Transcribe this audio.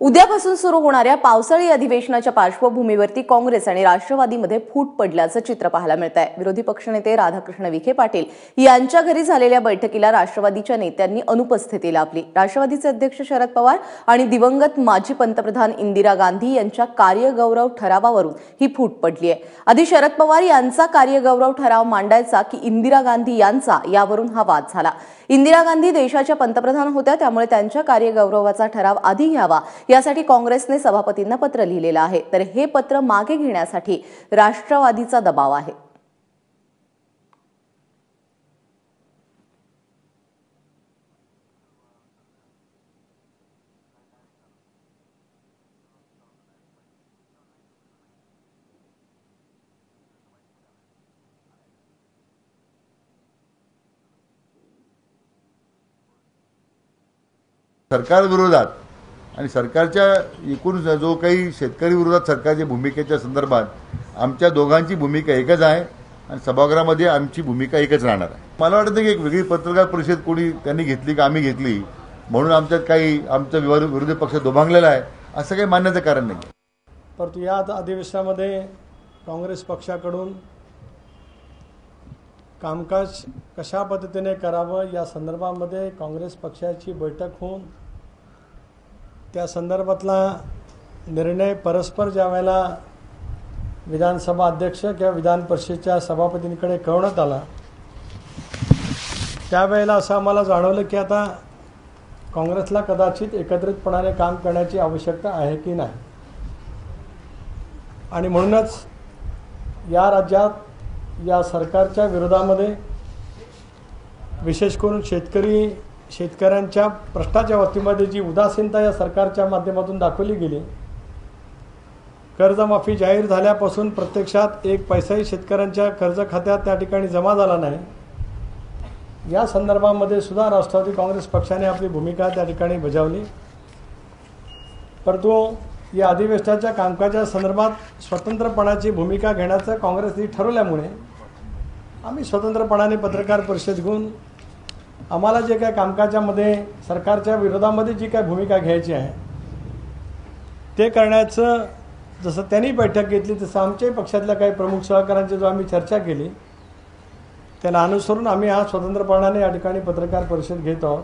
उद्यापासून सुरू होणाऱ्या पावसाळी अधिवेशनाच्या पार्श्वभूमीवरती काँग्रेस आणि राष्ट्रवादीमध्ये फूट पडल्याचं चित्र पाहायला मिळत आहे विरोधी पक्षनेते राधाकृष्ण विखे पाटील यांच्या घरी झालेल्या बैठकीला राष्ट्रवादीच्या नेत्यांनी अनुपस्थिती लाभली. राष्ट्रवादीचे अध्यक्ष शरद पवार आणि दिवंगत माजी पंतप्रधान इंदिरा गांधी यांच्या कार्यगौरव ठरावावरून ही फूट पडली आहे आधी शरद पवार यांचा कार्यगौरव ठराव मांडायचा की इंदिरा गांधी यांचा यावरून हा वाद झाला. इंदिरा गांधी देशाच्या पंतप्रधान होत्या त्यामुळे त्यांच्या कार्यगौरवाचा ठराव आधी घ्यावा. यासाठी काँग्रेसने सभापतींना पत्र लिहिलेलं आहे. तर हे पत्र मागे घेण्यासाठी राष्ट्रवादीचा दबाव आहे. सरकार विरोधात आणि सरकारच्या एकूण जो काही शेतकरी विरोधात सरकारच्या भूमिकेच्या संदर्भात आमच्या दोघांची भूमिका एकच आहे आणि सभागृहामध्ये आमची भूमिका एकच राहणार आहे. मला वाटतं की एक वेगळी पत्रकार परिषद कोणी त्यांनी घेतली का आम्ही घेतली म्हणून आमच्यात काही आमचा विवाद विरोधी पक्ष दोभांगलेला आहे असं काही मानण्याचं कारण नाही. परंतु या अधिवेशनामध्ये काँग्रेस पक्षाकडून कामकाज कशा पद्धतीने करावं या संदर्भामध्ये काँग्रेस पक्षाची बैठक होऊन त्या संदर्भातला निर्णय परस्पर ज्या वेळेला विधानसभा अध्यक्ष किंवा विधान परिषदेच्या सभापतींकडे कळवण्यात आला त्यावेळेला असं आम्हाला जाणवलं की आता काँग्रेसला कदाचित एकत्रितपणाने काम करण्याची आवश्यकता आहे की नाही. आणि म्हणूनच या राज्यात या सरकारच्या विरोधामध्ये विशेष करून शेतकरी शेतकऱ्यांच्या प्रश्नाच्या बाबतीमध्ये जी उदासीनता या सरकारच्या माध्यमातून दाखवली गेली कर्जमाफी जाहीर झाल्यापासून प्रत्यक्षात एक पैसाही शेतकऱ्यांच्या कर्ज खात्यात त्या ठिकाणी जमा झाला नाही. या संदर्भामध्ये सुद्धा राष्ट्रवादी काँग्रेस पक्षाने आपली भूमिका त्या ठिकाणी बजावली. परंतु या अधिवेशनाच्या कामकाजा संदर्भात स्वतंत्रपणाची भूमिका घेण्याचं काँग्रेसने ठरवल्यामुळे आम्ही स्वतंत्रपणाने पत्रकार परिषद घेऊन आम्हाला जे काय कामकाजामध्ये सरकारच्या विरोधामध्ये जी काय भूमिका घ्यायची आहे ते करण्याचं जसं त्यांनी बैठक घेतली तसं आमच्याही पक्षातल्या काही प्रमुख सहकाऱ्यांची जो आम्ही चर्चा केली त्याला अनुसरून आम्ही हा स्वतंत्रपणाने या ठिकाणी पत्रकार परिषद घेत आहोत.